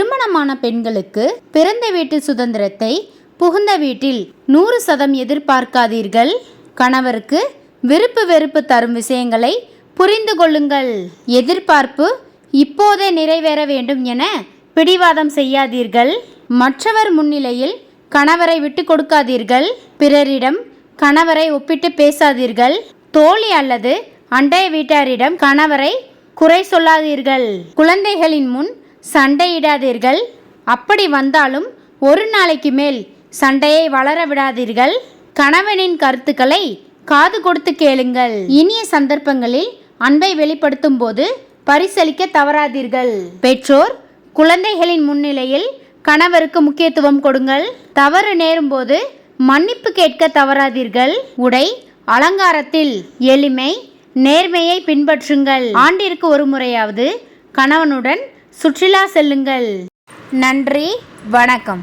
திருமணமான பெண்களுக்கு பிறந்த வீட்டு சுதந்திரத்தை புகுந்த வீட்டில் நூறு சதம் எதிர்பார்க்காதீர்கள். கணவருக்கு விருப்பு வெறுப்பு தரும் விஷயங்களை புரிந்து கொள்ளுங்கள். எதிர்பார்ப்பு இப்போதே நிறைவேற வேண்டும் என பிடிவாதம் செய்யாதீர்கள். மற்றவர் முன்னிலையில் கணவரை விட்டு கொடுக்காதீர்கள். பிறரிடம் கணவரை ஒப்பிட்டு பேசாதீர்கள். தோழி அல்லது அண்டைய வீட்டாரிடம் கணவரை குறை சொல்லாதீர்கள். குழந்தைகளின் முன் சண்டையிடாதீர்கள். அப்படி வந்தாலும் ஒரு நாளைக்கு மேல் சண்டையை வளர விடாதீர்கள். கணவனின் கருத்துக்களை காது கொடுத்து கேளுங்கள். இனிய சந்தர்ப்பங்களில் அன்பை வெளிப்படுத்தும் போது பரிசளிக்க தவறாதீர்கள். பெற்றோர் குழந்தைகளின் முன்னிலையில் கணவருக்கு முக்கியத்துவம் கொடுங்கள். தவறு நேரும்போது மன்னிப்பு கேட்க தவறாதீர்கள். உடை அலங்காரத்தில் எளிமை நேர்மையை பின்பற்றுங்கள். ஆண்டிற்கு ஒரு முறையாவது கணவனுடன் சுற்றுலா செல்லுங்கள். நன்றி வணக்கம்.